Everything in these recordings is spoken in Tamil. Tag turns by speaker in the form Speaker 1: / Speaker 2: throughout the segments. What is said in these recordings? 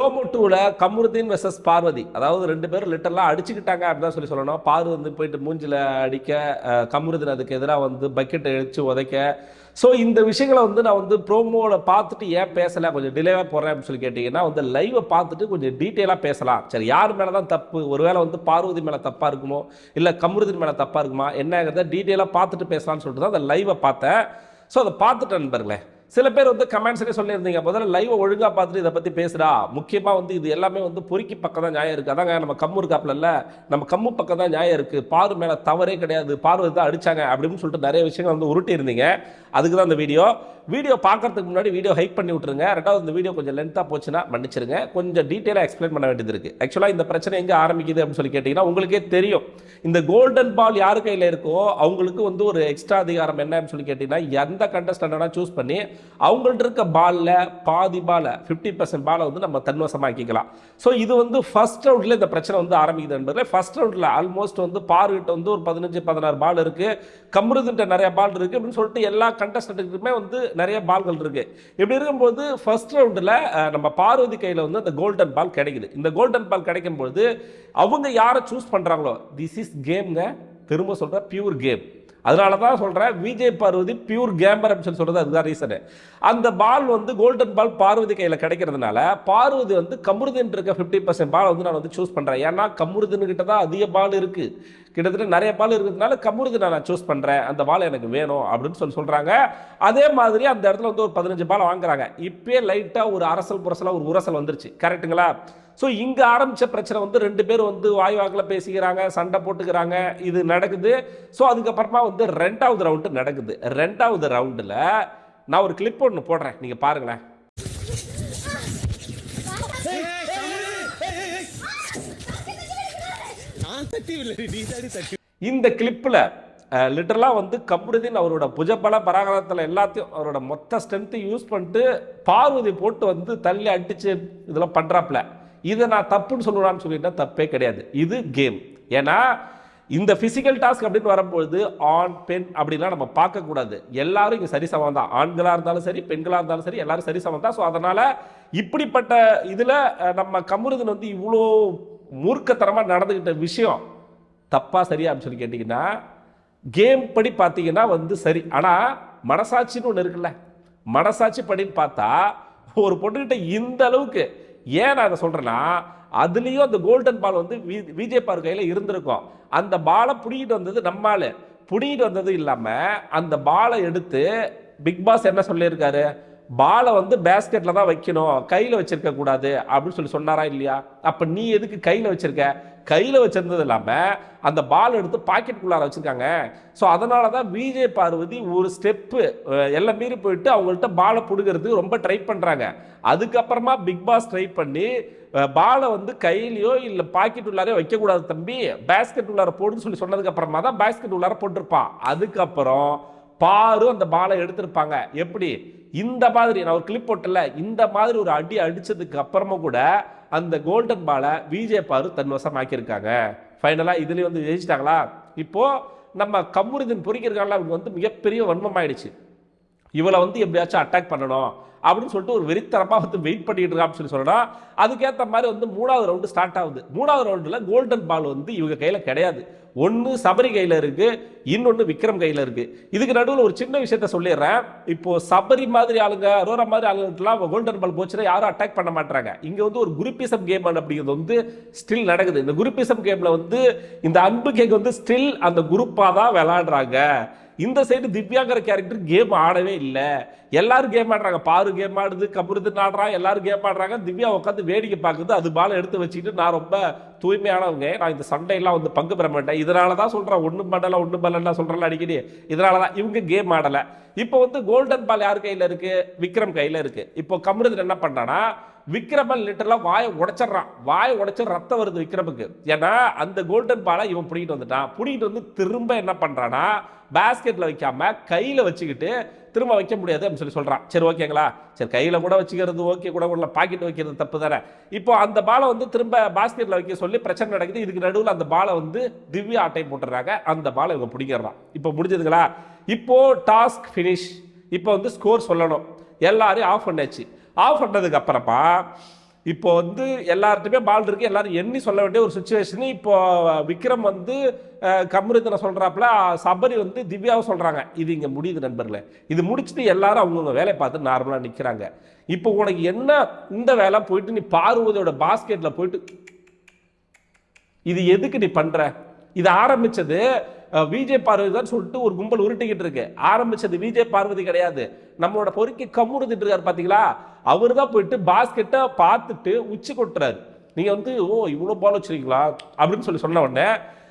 Speaker 1: ப்ரோமோ டூவில் கமருதீன் வெர்சஸ் பார்வதி. அதாவது ரெண்டு பேரும் லிட்டர்லாம் அடிச்சுக்கிட்டாங்க அப்படின்னு சொல்லி சொல்லணும். பார்வதி வந்து போயிட்டு மூஞ்சில் அடிக்க கமருதீன் அதுக்கு எதிராக வந்து பக்கெட்டை அடித்து உதைக்க. ஸோ இந்த விஷயங்களை வந்து நான் வந்து ப்ரோமோவில் பார்த்துட்டு ஏன் பேசலை கொஞ்சம் டிலேவாக போடுறேன் அப்படின்னு சொல்லி கேட்டிங்கன்னா வந்து லைவை பார்த்துட்டு கொஞ்சம் டீட்டெயிலாக பேசலாம். சரி யார் மேலே தான் தப்பு? ஒருவேளை வந்து பார்வதி மேலே தப்பாக இருக்குமோ? இல்லை கமருதீன் மேலே தப்பாக இருக்குமா? என்னங்கிறத டீட்டெயிலாக பார்த்துட்டு பேசலாம்னு சொல்லிட்டு தான் அந்த லைவை பார்த்தேன். ஸோ அதை பார்த்துட்டேன் நண்பர்களே. சில பேர் வந்து கமெண்ட்ஸ்லேயே சொல்லியிருந்தீங்க முதல்ல லைவை ஒழுங்காக பார்த்துட்டு இதை பற்றி பேசுடா. முக்கியமாக வந்து இது எல்லாமே வந்து பொறுக்கி பக்கம் தான் நியாயம் இருக்குது அதாங்க நம்ம கம்மு இருக்காப்புல இல்லை நம்ம கம்மு பக்கம் தான் நியாயம் இருக்குது பாரு மேலே தவறே கிடையாது. பார்வை தான் அடிச்சாங்க அப்படின்னு சொல்லிட்டு நிறைய விஷயங்கள் வந்து உருட்டி இருந்தீங்க. அதுக்கு தான் இந்த வீடியோ. வீடியோ பார்க்கறதுக்கு முன்னாடி வீடியோ ஹைப் பண்ணி விட்டுருங்க. ரெண்டாவது இந்த வீடியோ கொஞ்சம் லென்த்தாக போச்சுன்னா மன்னிச்சிருங்க. கொஞ்சம் டீட்டெயிலாக எக்ஸ்பிளைன் பண்ண வேண்டியது இருக்குது ஆக்சுவலாக இந்த பிரச்சனை எங்கே ஆரம்பிக்குது அப்படின்னு சொல்லி கேட்டிங்கன்னா உங்களுக்கே தெரியும். இந்த கோல்டன் பால் யார் கையில் இருக்கோ அவங்களுக்கு வந்து ஒரு எக்ஸ்ட்ரா அதிகாரம் என்னன்னு சொல்லி கேட்டிங்கன்னா எந்த கண்டஸ்டண்ட்டாக சூஸ் பண்ணி அவங்கள்ட்ட இருக்க பாலில் பாதி பாலை ஃபிஃப்டி பர்சன்ட் பாலை வந்து நம்ம தன்வசமாக்கிக்கலாம். ஸோ இது வந்து ஃபர்ஸ்ட் ரவுண்டில் இந்த பிரச்சனை வந்து ஆரம்பிக்குது என்பதில் ஃபர்ஸ்ட் ரவுண்டில் ஆல்மோஸ்ட் வந்து பார்கிட்ட வந்து ஒரு பதினஞ்சு பதினாறு பால் இருக்குது கம்ருதுன்ட்ட நிறைய பால் இருக்குது அப்படின்னு சொல்லிட்டு எல்லா கண்டஸ்டண்ட்டுக்குமே வந்து நிறைய பால்கள் இருக்குது இப்படி இருக்கும்போது ஃபர்ஸ்ட் ரவுண்டில் நம்ம பார்வதி கையில் வந்து அந்த கோல்டன் பால் கிடைக்குது. இந்த கோல்டன் பால் கிடைக்கும்போது அவங்க யாரை சூஸ் பண்ணுறாங்களோ திஸ் இஸ் கேம்ங்க திரும்ப சொல்கிற பியூர் கேம் அதனால தான் சொல்கிறேன் விஜய் பார்வதி பியூர் கேம்பர் அப்படின்னு சொல்லி சொல்கிறது அதுதான் ரீசனு அந்த பால் வந்து கோல்டன் பால் பார்வதி கையில் கிடைக்கிறதுனால பார்வதி வந்து கமருதன் இருக்க ஃபிஃப்டி பர்சன்ட் பால் வந்து நான் வந்து சூஸ் பண்ணுறேன் ஏன்னா கமருதன் கிட்ட தான் அதிக பால் இருக்குது கிட்டத்தட்ட நிறைய பால் இருக்கிறதுனால கமருதனை நான் சூஸ் பண்ணுறேன் அந்த பால் எனக்கு வேணும் அப்படின்னு சொல்லி சொல்கிறாங்க அதே மாதிரி அந்த இடத்துல வந்து ஒரு பதினஞ்சு பால் வாங்குறாங்க. இப்போயே லைட்டாக ஒரு அரசல் புரசலாக ஒரு உரசல் வந்துருச்சு. கரெக்ட்டுங்களா ஸோ இங்கே ஆரம்பித்த பிரச்சனை வந்து ரெண்டு பேர் வந்து வாய் வாக்கில் பேசிக்கிறாங்க சண்டை போட்டுக்கிறாங்க. இது நடக்குது. ஸோ அதுக்கப்புறமா வந்து ரெண்டாவது ரவுண்டு நடக்குது. ரெண்டாவது ரவுண்டில் நான் ஒரு கிளிப் ஒன்று போடுறேன். நீங்கள் பாருங்களேன். இந்த கிளிப்பில் லிட்டரலாக வந்து கபருதீன் அவரோட புஜபல பராகரத்தில் எல்லாத்தையும் அவரோட மொத்த ஸ்ட்ரென்த்தை யூஸ் பண்ணிட்டு பார்வதி போட்டு வந்து தள்ளி அடிச்சு இதெல்லாம் பண்ணுறாப்புல இதை நான் தப்புன்னு சொல்லுவான்னு சொல்லிட்டா தப்பே கிடையாது. இது கேம் ஏன்னா இந்த ஃபிசிக்கல் டாஸ்க் அப்படின்னு வரும்பொழுது ஆண் பெண் அப்படிலாம் நம்ம பார்க்கக்கூடாது எல்லாரும் இங்கே சரிசமம் தான். ஆண்களாக இருந்தாலும் சரி பெண்களாக இருந்தாலும் சரி எல்லாரும் சரி சமம் தான். ஸோ அதனால் இப்படிப்பட்ட இதில் நம்ம கமருதன் வந்து இவ்வளோ மூர்க்கத்தனமாக நடந்துக்கிட்ட விஷயம் தப்பாக சரியா அப்படின்னு சொல்லி கேட்டிங்கன்னா கேம் படி பார்த்தீங்கன்னா வந்து சரி. ஆனால் மனசாட்சின்னு ஒன்று இருக்குல்ல. மனசாட்சி படின்னு பார்த்தா ஒரு பொண்ணுகிட்ட இந்த அளவுக்கு ஏன் நான் அதை சொல்கிறேன்னா அதுலேயும் அந்த கோல்டன் பால் வந்து வி- விஜய் பார் கையில் இருந்திருக்கும். அந்த பாலை பிடிக்கிட்டு வந்தது நம்மால் பிடிக்கிட்டு வந்தது இல்லாமல் அந்த பாலை எடுத்து பிக் பாஸ் என்ன சொல்லியிருக்காரு? பாலை வந்து பேஸ்கெட்டில் தான் வைக்கணும். கையில் வச்சிருக்க கூடாது அப்படின்னு சொல்லி சொன்னாரா இல்லையா? அப்போ நீ எதுக்கு கையில் வச்சிருக்க? கையில் வச்சுருந்தது இல்லாமல் அந்த பால் எடுத்து பாக்கெட்டுக்குள்ளார வச்சுருக்காங்க. ஸோ அதனால தான் விஜய் பார்வதி ஒரு ஸ்டெப்பு எல்லாம் மீறி போயிட்டு அவங்கள்ட்ட பாலை பிடுங்கிறதுக்கு ரொம்ப ட்ரை பண்ணுறாங்க அதுக்கப்புறமா பிக் பாஸ் ட்ரை பண்ணி பாலை வந்து கையிலையோ இல்லை பாக்கெட் உள்ளாரையோ வைக்கக்கூடாது தம்பி. பேஸ்கெட் உள்ளார போடுன்னு சொல்லி சொன்னதுக்கப்புறமா தான் பேஸ்கெட் உள்ளார போட்டிருப்பான். அதுக்கப்புறம் பாரு அந்த பாலை எடுத்திருப்பாங்க. எப்படி? இந்த மாதிரி நான் ஒரு கிளிப் போட்டல இந்த மாதிரி ஒரு அடி அடித்ததுக்கு அப்புறமா கூட அந்த கோல்டன் பாலை விஜய் பாரு தன் வசமாக்கியிருக்காங்க. ஃபைனலாக இதுலேயும் வந்து ஜெயிச்சிட்டாங்களா? இப்போது நம்ம கம்முருதன் பொறிக்கிறதுனால அவங்க வந்து மிகப்பெரிய வன்மம் ஆயிடுச்சு இவளை வந்து எப்படியாச்சும் அட்டாக் பண்ணணும். அப்படின்னு சொல்லிட்டு ஒரு வெறித்தரமாக வந்து வெயிட் பண்ணிட்டு இருக்கான்னு சொல்லி சொல்லணும் அதுக்கேற்ற மாதிரி வந்து மூணாவது ரவுண்டு ஸ்டார்ட் ஆகுது. மூணாவது ரவுண்டில் கோல்டன் பால் வந்து இவங்க கையில் கிடையாது. ஒன்று சபரி கையில் இருக்கு இன்னொன்று விக்ரம் கையில் இருக்கு. இதுக்கு நடுவில் ஒரு சின்ன விஷயத்த சொல்லிடுறேன். இப்போ சபரி மாதிரி ஆளுங்க அரோரா மாதிரி ஆளுங்கலாம் கோல்டன் பால் போச்சுன்னா யாரும் அட்டாக் பண்ண மாட்டாங்க இங்கே வந்து ஒரு குருப்பிசம் கேம் அப்படிங்கிறது வந்து ஸ்டில் நடக்குது. இந்த குருப்பிசம் கேமில் வந்து இந்த அன்பு கேக் வந்து ஸ்டில் அந்த குரூப்பாக தான் விளாடுறாங்க இந்த சைடு திவ்யாங்கிற கேரக்டர் கேம் ஆடவே இல்லை. எல்லாரும் கேம் ஆடுறாங்க. பாரு கேம் ஆடுது கபருது ஆடுறான். எல்லாரும் கேம் ஆடுறாங்க. திவ்யா உட்காந்து வேடிக்கை பார்க்குது. அது பாலை எடுத்து வச்சுக்கிட்டு நான் ரொம்ப தூய்மையானவங்க. நான் இந்த சண்டையெல்லாம் வந்து பங்கு பெற மாட்டேன். இதனால தான் சொல்கிறேன் ஒன்றும் பண்ணலை ஒன்றும் பண்ணலாம் சொல்கிறேன் அடிக்கடி. இதனால தான் இவங்க கேம் ஆடலை. இப்போ வந்து கோல்டன் பால் யார் கையில் இருக்குது விக்ரம் கையில் இருக்குது இப்போ கமருதன் என்ன பண்ணுறான்னா விக்ரமன் லிட்டரலாக வாயை உடைச்சிட்றான். வாயை உடைச்சி ரத்தம் வருது விக்ரமுக்கு ஏன்னா அந்த கோல்டன் பாலை இவன் பிடிக்கிட்டு வந்துட்டான். பிடிக்கிட்டு வந்து திரும்ப என்ன பண்ணுறான்னா பேஸ்கெட்டில் வைக்காம கையில் வச்சுக்கிட்டு திரும்ப வைக்க முடியாது அப்படின்னு சொல்லி சொல்கிறான் சரி ஓகேங்களா சரி கையில் கூட வச்சுக்கிறது ஓகே கூட உள்ள பாக்கெட் வைக்கிறது தப்பு தானே? இப்போ அந்த பாலை வந்து திரும்ப பாஸ்கெட்டில் வைக்க சொல்லி பிரச்சனை நடக்குது. இதுக்கு நடுவில் அந்த பாலை வந்து திவ்யா ஆட்டை போட்டுறாங்க அந்த பாலை இவங்க பிடிக்கிறான் இப்போ முடிஞ்சதுங்களா? இப்போ டாஸ்க் ஃபினிஷ் இப்போ வந்து ஸ்கோர் சொல்லணும். எல்லாரையும் ஆஃப் பண்ணாச்சு ஆஃப் பண்ணதுக்கு அப்புறமா இப்போ வந்து எல்லார்ட்டுமே பால் இருக்கு எல்லாரும் எண்ணி சொல்ல வேண்டிய ஒரு சுச்சுவேஷன் இப்போ விக்ரம் வந்து அஹ், சொல்கிறாப்புல சபரி வந்து திவ்யாவை சொல்கிறாங்க இது இங்கே முடியுது நண்பர்களே. இது முடிச்சுட்டு எல்லாரும் அவங்கவுங்க வேலையை பார்த்து நார்மலாக நிற்கிறாங்க இப்போ உனக்கு என்ன இந்த வேலை? போயிட்டு நீ பார்வதியோட பாஸ்கெட்டில் போயிட்டு இது எதுக்கு நீ பண்ணுற இது ஆரம்பிச்சது விஜய் பார்வதி தான் சொல்லிட்டு ஒரு கும்பல் உருட்டிக்கிட்டு இருக்கு. ஆரம்பிச்சது விஜய் பார்வதி கிடையாது. நம்மளோட பொறுக்கி கம்முறுத்திட்டு இருக்காரு பார்த்தீங்களா அவர் தான் போயிட்டு பாஸ்கெட்டை பார்த்துட்டு உச்சி கொட்டுறாரு. நீங்கள் வந்து ஓ இவ்வளோ பால் வச்சுருக்கீங்களா? அப்படின்னு சொல்லி சொன்ன உடனே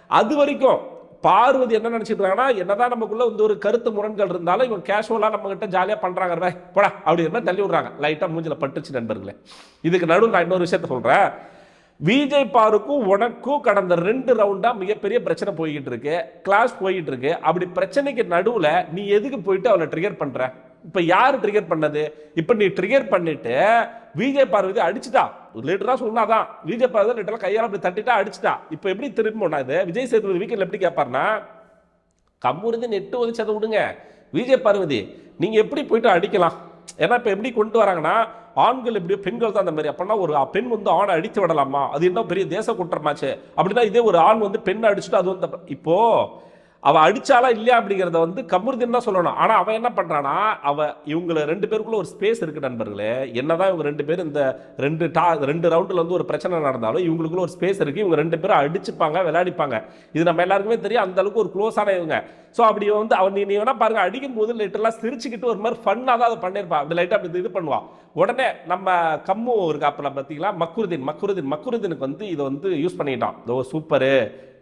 Speaker 1: அது வரைக்கும் பார்வதி என்ன நினைச்சிட்டு என்னதான் நமக்குள்ள வந்து ஒரு கருத்து முரண்கள் இருந்தாலும் இவன் கேஷுவலாக நம்மக்கிட்ட ஜாலியாக ஜாலியா போடா அப்படி இருந்தால் தள்ளி விட்றாங்க. லைட்டாக மூஞ்சில் பட்டுச்சு நண்பர்களே. இதுக்கு நடுவில் நான் இன்னொரு விஷயத்த சொல்கிறேன் விஜய் பாருக்கும் உனக்கும் கடந்த ரெண்டு ரவுண்டாக மிகப்பெரிய பிரச்சனை போய்கிட்டு இருக்கு. கிளாஸ் போய்கிட்டு இருக்கு. அப்படி பிரச்சனைக்கு நடுவில் நீ எதுக்கு போயிட்டு அவளை ட்ரிகர் பண்ணுற இப்போ யார் ட்ரிகர் பண்ணது? இப்போ நீ ட்ரிகர் பண்ணிட்டு விஜய் பார்வதி அடிச்சுட்டா. லிட்டரா சொன்னாதான் விஜய் பார்வதி லிட்டரா கையால் அப்படி தட்டிட்டா அடிச்சுட்டா. இப்போ எப்படி திரும்ப இது? விஜய் சேதுபதி வீக்கில் எப்படி கேட்பார்னா கம்முருந்து நெட்டு உதச்சதை விடுங்க. விஜய் பார்வதி நீங்கள் எப்படி போயிட்டு அடிக்கலாம்? ஏன்னா இப்போ எப்படி கொண்டு வராங்கன்னா ஆண்கள் எப்படியோ பெண்கள் தான் அந்த மாதிரி. அப்படின்னா ஒரு பெண் வந்து ஆணை அடித்து விடலாமா? அது என்ன பெரிய தேச குற்றமாச்சு. அப்படின்னா இதே ஒரு ஆண் வந்து பெண் அடிச்சுட்டு அது வந்து இப்போது அவள் அடித்தாலாம் இல்லையா அப்படிங்கிறத வந்து கமருதீன் தான் சொல்லணும். ஆனால் அவன் என்ன பண்ணுறான்னா அவள் இவங்கள ரெண்டு பேருக்குள்ள ஒரு ஸ்பேஸ் இருக்குது நண்பர்களே. என்னதான் இவங்க ரெண்டு பேரும் இந்த ரெண்டு டா ரெண்டு ரவுண்டில் வந்து ஒரு பிரச்சனை நடந்தாலும் இவங்களுக்குள்ள ஒரு ஸ்பேஸ் இருக்குது இவங்க ரெண்டு பேரும் அடிச்சுப்பாங்க விளையாடிப்பாங்க. இது நம்ம எல்லாருக்குமே தெரியும். அந்த அளவுக்கு ஒரு க்ளோஸான இவங்க. ஸோ அப்படி வந்து அவன் நீ நீ வேணா பாருங்க அடிக்கும் போது லைட்டெல்லாம் சிரிச்சுக்கிட்டு ஒரு மாதிரி ஃபன்னாக தான் அதை பண்ணியிருப்பான் அப்படி லைட்டாக அப்படி இது பண்ணுவான் உடனே நம்ம கம்மு இருக்காப்புல பார்த்தீங்களா மக்குருதீன் மக்குருதீன் மக்குருதீனுக்கு வந்து இதை வந்து யூஸ் பண்ணிட்டான். இதோ சூப்பரு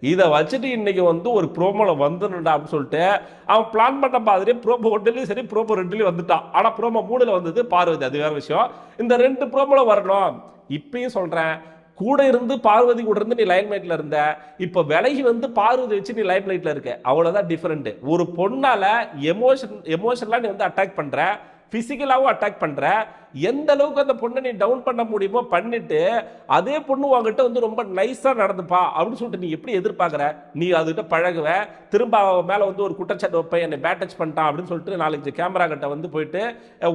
Speaker 1: இதை வச்சுட்டு இன்றைக்கி வந்து ஒரு ப்ரோமோவில் வந்துடணும்டா அப்படின்னு சொல்லிட்டு அவன் பிளான் பண்ண மாதிரி ப்ரோமோ ஒன்றுலேயும் சரி ப்ரோமோ ரெண்டுலேயும் வந்துட்டான். ஆனால் ப்ரோமோ மூணுல வந்தது பார்வதி. அது வேற விஷயம். இந்த ரெண்டு ப்ரோமோவில் வரணும். இப்பயும் சொல்கிறேன் கூட இருந்து பார்வதி கூட இருந்து நீ லைன் லைட்ல இருந்த இப்போ விலகி வந்து பார்வதி வச்சு நீ லைன் லைட்ல இருக்க. அவ்வளோதான் டிஃப்ரெண்ட் ஒரு பொண்ணால எமோஷன் எமோஷன்லாம் நீ வந்து அட்டாக் பண்ற ஃபிசிக்கலாகவும் அட்டாக் பண்ற எந்த அளவுக்கு அந்த பொண்ணை நீ டவுன் பண்ண முடியுமோ பண்ணிட்டு அதே பொண்ணு உங்ககிட்ட வந்து ரொம்ப நைஸாக நடந்துப்பா அப்படின்னு சொல்லிட்டு நீ எப்படி எதிர்பார்க்குற? நீ அதுகிட்ட பழகுவ. திரும்ப அவன் மேலே வந்து ஒரு குற்றச்சாட்டு வைப்பேன் என்னை பேட் டச் பண்ணிட்டான் அப்படின்னு சொல்லிட்டு நாலஞ்சு கேமரா கிட்ட வந்து போயிட்டு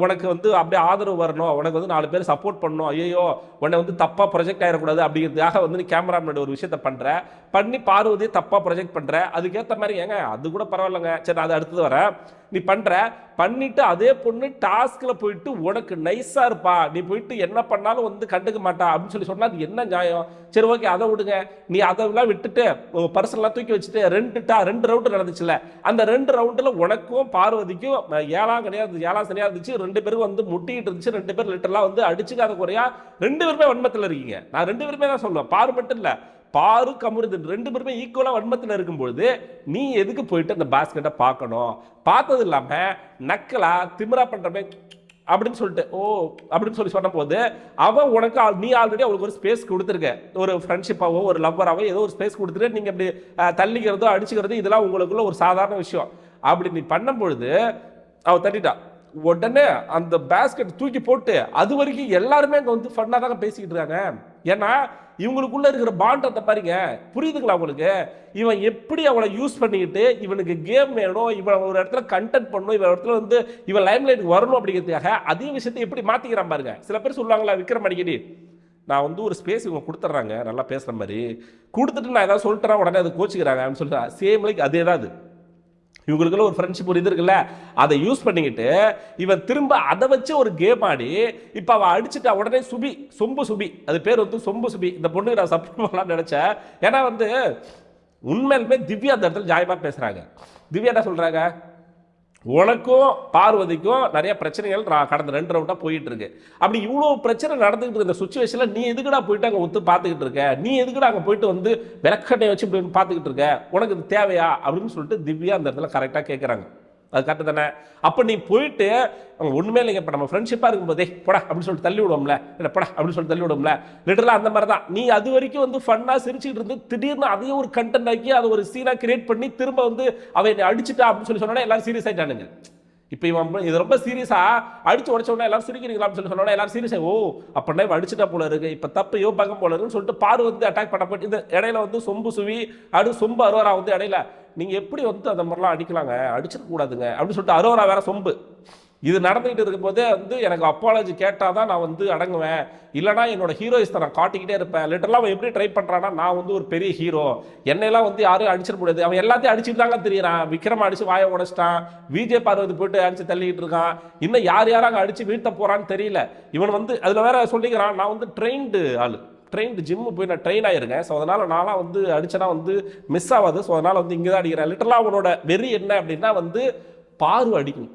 Speaker 1: உனக்கு வந்து அப்படியே ஆதரவு வரணும். உனக்கு வந்து நாலு பேர் சப்போர்ட் பண்ணணும். ஐயோ உன்னை வந்து தப்பா ப்ரொஜெக்ட் ஆகிடக்கூடாது அப்படிங்கிறதுக்காக வந்து நீ கேமரா முன்னாடி ஒரு விஷயத்த பண்ணுற பண்ணி பார்வதியை தப்பாக ப்ரொஜெக்ட் பண்ணுற அதுக்கேற்ற மாதிரி ஏங்க அது கூட பரவாயில்லைங்க. சரி நான் அது அடுத்தது வரேன். நீ பண்ணுற பண்ணிட்டு அதே பொண்ணு டாஸ்கில் போயிட்டு உனக்கு நைஸா இருப்பா. நீ போயிட்டு என்ன பண்ணாலும் வந்து கண்டுக்க மாட்டா அப்படின்னு சொல்லி சொன்னால் அது என்ன நியாயம்? சரி ஓகே அதை விடுங்க. நீ அதெல்லாம் விட்டுட்டு பர்சனலாம் தூக்கி வச்சுட்டு ரெண்டு டா ரெண்டு ரவுண்டு நடந்துச்சுல அந்த ரெண்டு ரவுண்டில் உனக்கும் பார்வதிக்கும் ஏழாம் கிடையாது ஏழாம் சனியாக இருந்துச்சு ரெண்டு பேரும் வந்து முட்டிக்கிட்டு இருந்துச்சு ரெண்டு பேர் லிட்டர்லாம் வந்து அடிச்சுக்காத குறையா ரெண்டு பேருமே வன்மத்தில் இருக்கீங்க. நான் ரெண்டு பேருமே தான் சொல்லுவேன். பாரு மட்டும் இல்ல பாரு கமருதன் ரெண்டு பேருமே ஈக்குவலா வன்மத்தில் இருக்கும்பொழுது நீ எதுக்கு போயிட்டு அந்த பாஸ்கெட்டை பார்க்கணும்? பார்த்தது இல்லாம நக்கலா திமிரா பண்ணுறமே அப்படின்னு சொல்லிட்டு ஓ அப்படின்னு சொல்லி சொன்ன போது அவன் உனக்கு நீ ஆல்ரெடி அவளுக்கு ஒரு ஸ்பேஸ் கொடுத்துருக்க. ஒரு ஃப்ரெண்ட்ஷிப்பாவோ ஒரு லவ்வராகவோ ஏதோ ஒரு ஸ்பேஸ் கொடுத்துட்டு நீங்கள் இப்படி தள்ளிக்கிறதோ அடிச்சுக்கிறதோ இதெல்லாம் உங்களுக்குள்ள ஒரு சாதாரண விஷயம். அப்படி நீ பண்ணும்பொழுது அவள் அவ தட்டிட்டா. உடனே அந்த பேஸ்கெட் தூக்கி போட்டு அது வரைக்கும் எல்லாருமே அங்கே வந்து ஃபன்னாக தாங்க பேசிக்கிட்டு இருக்காங்க. ஏன்னா இவங்களுக்குள்ள இருக்கிற பாண்டத்தை பாருங்க. புரியுதுங்களா உங்களுக்கு? இவன் எப்படி அவளை யூஸ் பண்ணிக்கிட்டு இவனுக்கு கேம் வேணும் இவன் ஒரு இடத்துல கண்டென்ட் பண்ணணும் இவன் இடத்துல வந்து இவன் லைம் லைட்டுக்கு வரணும் அப்படிங்கிறதுக்காக அதே விஷயத்தை எப்படி மாத்திக்கிறான் பாருங்க. சில பேர் சொல்லுவாங்களா விக்ரம் அடிக்கடி நான் வந்து ஒரு ஸ்பேஸ் இவங்க கொடுத்துட்றாங்க நல்லா பேசுகிற மாதிரி. கொடுத்துட்டு நான் ஏதாவது சொல்லிட்டுறேன் உடனே அதை கோச்சிக்கிறாங்க அப்படின்னு சொல்லிட்டு சேம் லைக் அதே தான் அது. இவங்களுக்குள்ள ஒரு ஃப்ரெண்ட்ஷிப் ஒரு இது இருக்குல்ல அதை யூஸ் பண்ணிக்கிட்டு இவன் திரும்ப அதை வச்சு ஒரு கேம் ஆடி இப்போ அவள் அடிச்சுட்டா உடனே சுபி சொம்பு சுபி அது பேர் வந்து சொம்பு சுபி இந்த பொண்ணுக்கு நான் சப்போர்ட் பண்ணலாம்னு நினச்சேன். ஏன்னா வந்து உண்மையிலுமே திவ்யா அந்த இடத்துல ஜாயமாக பேசுகிறாங்க திவ்யா என்ன சொல்கிறாங்க உனக்கும் பார்வதிக்கும் நிறைய பிரச்சனைகள் நான் கடந்த ரெண்டு ரவுண்டாக போயிட்டு இருக்கு அப்படி இவ்வளோ பிரச்சனை நடந்துகிட்டு இருக்க சுச்சுவேஷனில் நீ எதுக்குடா போயிட்டு அங்கே ஒத்து பார்த்துக்கிட்டு இருக்க? நீ எதுக்குடா அங்கே போயிட்டு வந்து விளக்கட்டை வச்சு இப்படி பார்த்துக்கிட்டு இருக்க? உனக்கு இது தேவையா? அப்படின்னு சொல்லிட்டு திவ்யா அந்த இடத்துல கரெக்டாக கேட்குறாங்க அது கரெக்டு தானே? அப்போ நீ போயிட்டு அவங்க ஒன்றுமே இல்லைங்க. இப்போ நம்ம ஃப்ரெண்ட்ஷிப்பாக இருக்கும்போதே போடா அப்படின்னு சொல்லிட்டு தள்ளி விடுவோம்ல. இல்லை போடா அப்படின்னு சொல்லிட்டு தள்ளி விடுவோம்ல. லிட்டரலாக அந்த மாதிரி தான். நீ அது வரைக்கும் வந்து ஃபன்னாக சிரிச்சுட்டு இருந்து திடீர்னு அதையும் ஒரு கண்டென்ட் ஆக்கி அதை ஒரு சீனாக கிரியேட் பண்ணி திரும்ப வந்து அவன் என்னை அடிச்சிட்டா அப்படின்னு சொல்லி சொன்னோன்னா எல்லாரும் சீரியஸ் ஆகிட்டானுங்க இப்போ இவன் இது ரொம்ப சீரியஸாக அடிச்சு உடச்ச உடனே எல்லாரும் சிரிக்கிறீங்களான்னு சொல்லி சொன்னோன்னா எல்லாரும் சீரியஸா ஓ அப்படின்னா இவன் அடிச்சுட்டா போல இருக்கு. இப்போ தப்பு யோ பக்கம் போல இருக்குன்னு சொல்லிட்டு பாரு வந்து அட்டாக் பண்ண போயிட்டு இந்த இடையில வந்து சொம்பு சுவி அடு சொம்பு அரோரா வந்து இடையில நீங்கள் எப்படி வந்து அந்த மாதிரிலாம் அடிக்கலாங்க? அடிச்சிடக்கூடாதுங்க அப்படின்னு சொல்லிட்டு அரோரா வேற சொம்பு. இது நடந்துகிட்டு இருக்கும்போதே வந்து எனக்கு அப்பாலஜி கேட்டால் தான் நான் வந்து அடங்குவேன். இல்லைனா என்னோட ஹீரோயிஸ் நான் காட்டிக்கிட்டே இருப்பேன். லிட்டரலாக அவன் எப்படி ட்ரை பண்ணுறான்னா நான் வந்து ஒரு பெரிய ஹீரோ என்னையெல்லாம் வந்து யாரும் அடிச்சிட முடியாது. அவன் எல்லாத்தையும் அடிச்சுட்டு தாங்க தெரியறான். விக்ரம் அடிச்சு வாயை உடைச்சிட்டான். விஜய் பார்வதி போயிட்டு அடிச்சு தள்ளிக்கிட்டு இருக்கான். இன்னும் யார் யாரும் அங்கே அடிச்சு வீழ்த்த போகிறான்னு தெரியல. இவன் வந்து அதில் வேற சொல்லிக்கிறான் நான் வந்து ட்ரெயின்டு ஆள். ட்ரெயின் ஜிம்மு போய் நான் ட்ரெயின் ஆகிருக்கேன் ஸோ அதனால் நான்லாம் வந்து அடித்தனா வந்து மிஸ் ஆகாது ஸோ அதனால் வந்து இங்கே தான் அடிக்கிறேன் லிட்டரலாக அவனோட வெறி என்ன அப்படின்னா வந்து பார்வை அடிக்கும்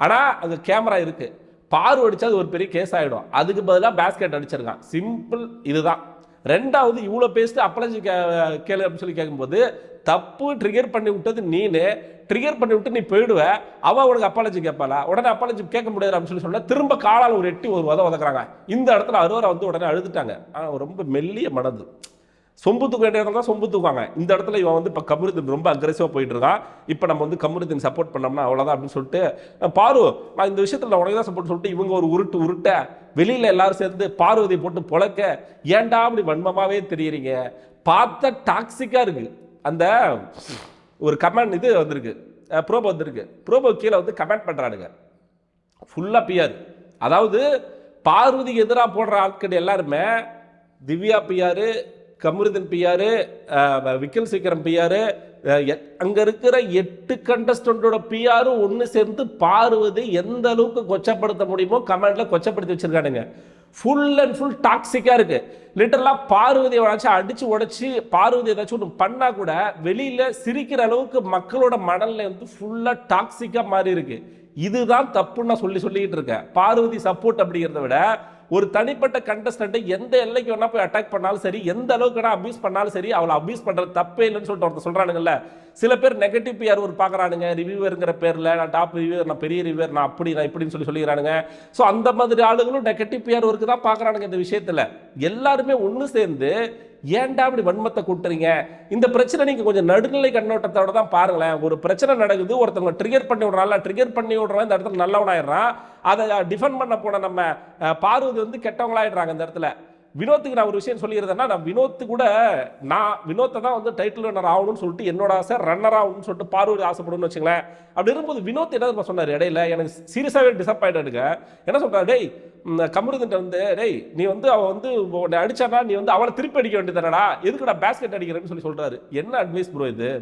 Speaker 1: ஆனால் அங்கே கேமரா இருக்குது பார்வை அடித்தா அது ஒரு பெரிய கேஸ் ஆகிடும் அதுக்கு பதிலாக பேஸ்கெட் அடிச்சிருக்கான். சிம்பிள் இதுதான். ரெண்டாவது இவ்வளோ பேசிட்டு அப்பலஜி கே கேளு அப்படின்னு சொல்லி கேட்கும்போது தப்பு ட்ரிகர் பண்ணி விட்டது நீனு ட்ரிகர் பண்ணி விட்டு நீ போயிடுவ அவ உனக்கு அப்பாலஜி கேட்பாளா உடனே அப்பாலஜி கேட்க முடியாது அப்படின்னு சொல்லி சொன்னா திரும்ப காலால் ஒரு எட்டி ஒரு உத உதக்குறாங்க. இந்த இடத்துல அறுவரை வந்து உடனே அழுதுட்டாங்க. ஆனால் ரொம்ப மெல்லிய மனது. சொம்பு தூக்க வேண்டிய இடத்துல தான் சொம்பு தூக்குவாங்க. இந்த இடத்துல இவன் வந்து இப்போ கமருதீன் ரொம்ப அக்ரெசிவாக போயிட்டு இருக்கான் இப்போ நம்ம வந்து கமருதீன் சப்போர்ட் பண்ணோம்னா அவ்வளோதான் அப்படின்னு சொல்லிட்டு பாரு நான் இந்த விஷயத்தில் உனக்கு தான் சப்போர்ட் சொல்லிட்டு இவங்க ஒரு உருட்டு உருட்ட வெளியில் எல்லாரும் சேர்ந்து பார்வதி போட்டு பொழக்க ஏன்டா அப்படி வன்மமாகவே தெரியுறீங்க? பார்த்த டாக்ஸிக்காக இருக்கு. அந்த ஒரு கமெண்ட் இது வந்திருக்கு. ப்ரோபோ வந்திருக்கு. ப்ரோபோ கீழே வந்து கமெண்ட் பண்ணுறானுங்க ஃபுல்லாக பிஆர் அதாவது பார்வதிக்கு எதிராக போடுற ஆட்கள் எல்லாருமே திவ்யா பிஆர் கமருதன் பிஆர் விக்கல் சீக்கிரம் பிஆர் அங்க இருக்கிற எட்டு கண்டஸ்டண்டோட பிஆரும் ஒன்று சேர்ந்து பார்வதி எந்த அளவுக்கு கொச்சப்படுத்த முடியுமோ கமெண்ட்ல கொச்சப்படுத்தி வச்சிருக்கானுங்க. ஃபுல் அண்ட் ஃபுல் டாக்ஸிக்காக இருக்கு. லிட்டரலாக பார்வதி ஏதாச்சும் அடிச்சு உடச்சி பார்வதி ஏதாச்சும் ஒன்று பண்ணால் கூட வெளியில் சிரிக்கிற அளவுக்கு மக்களோட மணலில் வந்து ஃபுல்லாக டாக்ஸிக்காக மாறி இருக்கு. இதுதான் தப்புன்னு நான் சொல்லி சொல்லிக்கிட்டு இருக்கேன். பார்வதி சப்போர்ட் அப்படிங்கிறத விட ஒரு தனிப்பட்ட கண்டஸ்டண்ட்டை எந்த எல்லைக்கு வேணா போய் அட்டாக் பண்ணாலும் சரி எந்த அளவுக்கு வேணா அபியூஸ் பண்ணாலும் சரி அவளை அபியூஸ் பண்ணுறது தப்பே இல்லைன்னு சொல்லிட்டு ஒருத்தர் சொல்றானுங்கல்ல. சில பேர் நெகட்டிவ் பிஆர் ஒரு பார்க்குறானுங்க ரிவ்யூவருங்கிற பேரில் நான் டாப் ரிவ்யூவர் நான் பெரிய ரிவ்யூவர் நான் அப்படி நான் இப்படின்னு சொல்லி சொல்லிக்கிறானுங்க. ஸோ அந்த மாதிரி ஆளுங்களும் நெகட்டிவ் பிஆர் ஒர்க்கு தான் பார்க்குறானுங்க இந்த விஷயத்தில். எல்லாருமே ஒன்று சேர்ந்து ஏன்டா இப்படி வன்மத்தை கூட்டுறீங்க? இந்த பிரச்சனை நீங்கள் கொஞ்சம் நடுநிலை கண்ணோட்டத்தோட தான் பாருங்களேன். ஒரு பிரச்சனை நடக்குது ஒருத்தவங்க ட்ரிகர் பண்ணி விடுறான்ல ட்ரிகர் பண்ணி விடுறான் இந்த இடத்துல நல்லவனாயிடுறான். அதை டிஃபெண்ட் பண்ண போன நம்ம பார்வதி வந்து கெட்டவங்களாயிடுறாங்க இந்த இடத்துல. வினோத்துக்கு நான் ஒரு விஷயம் சொல்லியிருந்தேன்னா நான் வினோத்து கூட நான் வினோத்தை தான் வந்து டைட்டில் ரன்னர் ஆகணும்னு சொல்லிட்டு என்னோட ஆசை ரன்னர் ஆகணும்னு சொல்லிட்டு பார்வதி ஆசைப்படுன்னு வச்சுங்களேன். அப்படி இருக்கும்போது வினோத் என்ன சொன்னார்? இடையில எனக்கு சீரியஸாகவே டிசப்பாயின்டுங்க என்ன சொல்கிறார் டேய் கமருதன்ட்ட வந்து டேய் நீ வந்து அவள் வந்து உன்னை அடிச்சானா நீ வந்து அவளை திருப்பி அடிக்க வேண்டியதானடா எதுக்குடா பேஸ்கெட் அடிக்கிறேன்னு சொல்லி சொல்கிறாரு என்ன அட்வைஸ் ப்ரோ இது?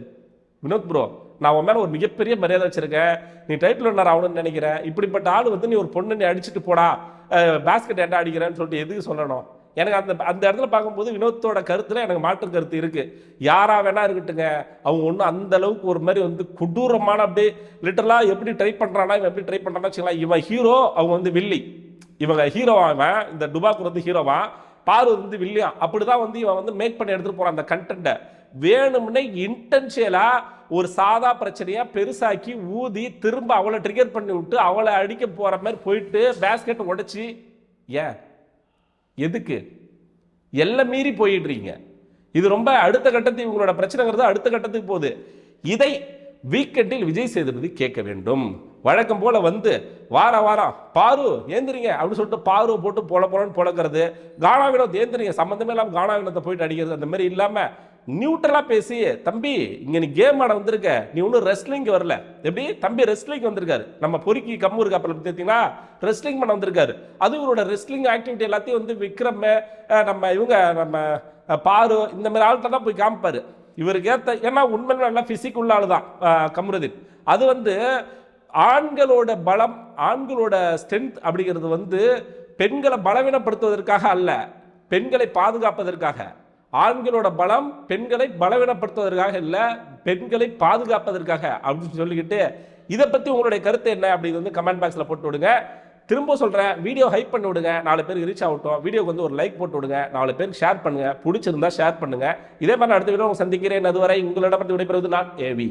Speaker 1: வினோத் ப்ரோ நான் உன் மேலே ஒரு மிகப்பெரிய மரியாதை வச்சுருக்கேன். நீ டைட்டில் ரன்னர் ஆகணும்னு நினைக்கிறேன். இப்படிப்பட்ட ஆள் வந்து நீ ஒரு பொண்ணு நீ அடிச்சுட்டு போடா. பேஸ்கெட் என்ன அடிக்கிறேன்னு சொல்லிட்டு எதுக்கு சொல்லணும்? எனக்கு அந்த அந்த இடத்துல பார்க்கும்போது வினோத்தோட கருத்தில் எனக்கு மாற்று கருத்து இருக்குது யாராக வேணா இருக்கட்டுங்க. அவங்க ஒன்றும் அந்த அளவுக்கு ஒரு மாதிரி வந்து கொடூரமான அப்படியே லிட்டரலாக எப்படி ட்ரை பண்ணுறானா இவன் எப்படி ட்ரை பண்ணுறான்னு வச்சுக்கலாம் இவன் ஹீரோ அவங்க வந்து வில்லி. இவங்க ஹீரோவா இவன் இந்த டுபாக்கூர் வந்து ஹீரோவா பாரு வந்து வில்லியம் அப்படிதான் வந்து இவன் வந்து மேக் பண்ணி எடுத்துகிட்டு போகிறான் அந்த கண்டென்ட்டை வேணும்னே இன்டென்ஷியலாக ஒரு சாதா பிரச்சனையாக பெருசாக்கி ஊதி திரும்ப அவளை ட்ரிகர் பண்ணி விட்டு அவளை அடிக்க போகிற மாதிரி போயிட்டு பேஸ்கெட் உடைச்சி. ஏன்? எதுக்கு? எல்லை மீறி போயிடுறீங்க. இது ரொம்ப அடுத்த கட்டத்துக்கு இவங்களோட பிரச்சனைங்கிறது அடுத்த கட்டத்துக்கு போகுது. இதை வீக்கெண்டில் விஜய் சேதுபதி கேட்க வேண்டும். வழக்கம் போல வந்து வார வாரம் பாரு ஏந்திரிங்க அப்படின்னு சொல்லிட்டு பாரு போட்டு போல போலன்னு புழக்கிறது. கானா வினோத் ஏந்திரிங்க சம்மந்தமே இல்லாமல் கானா வினோத்தை போயிட்டு அடிக்கிறது அந்த மாதிரி இல்லாமல் நியூட்ரலாக பேசி தம்பி இங்கே நீ கேம் ஆட வந்திருக்க. நீ ஒன்றும் ரெஸ்லிங் வரல. எப்படி? தம்பி ரெஸ்லிங் வந்திருக்காரு. நம்ம பொறுக்கி கம்மூர் கப்பல் பார்த்தீங்கன்னா ரெஸ்லிங் பண்ண வந்திருக்காரு. அது இவரோட ரெஸ்லிங் ஆக்டிவிட்டி எல்லாத்தையும் வந்து விக்ரம் நம்ம இவங்க நம்ம பாரு இந்த மாதிரி ஆள்கிட்ட தான் போய் காமிப்பார். இவருக்கு ஏற்ற ஏன்னா உண்மையில நல்லா ஃபிசிக் உள்ள ஆள் தான் கமருதீன். அது வந்து ஆண்களோட பலம் ஆண்களோட ஸ்ட்ரென்த் அப்படிங்கிறது வந்து பெண்களை பலவீனப்படுத்துவதற்காக அல்ல பெண்களை பாதுகாப்பதற்காக. ஆண்களோட பலம் பெண்களை பலவீனப்படுத்துவதற்காக இல்லை பெண்களை பாதுகாப்பதற்காக அப்படின்னு சொல்லிக்கிட்டு இதை பற்றி உங்களுடைய கருத்து என்ன அப்படிங்கிறது வந்து கமெண்ட் பாக்ஸில் போட்டு விடுங்க. திரும்ப சொல்கிறேன் வீடியோ ஹைப் பண்ணி விடுங்க. நாலு பேருக்கு ரீச் ஆகட்டும். வீடியோக்கு வந்து ஒரு லைக் போட்டு விடுங்க. நாலு பேருக்கு ஷேர் பண்ணுங்கள் பிடிச்சிருந்தா ஷேர் பண்ணுங்கள் இதே மாதிரி அடுத்த வீடியோ சந்திக்கிறேன். அதுவரை உங்களிடமிருந்து விடைபெறுவது நான் ஏவி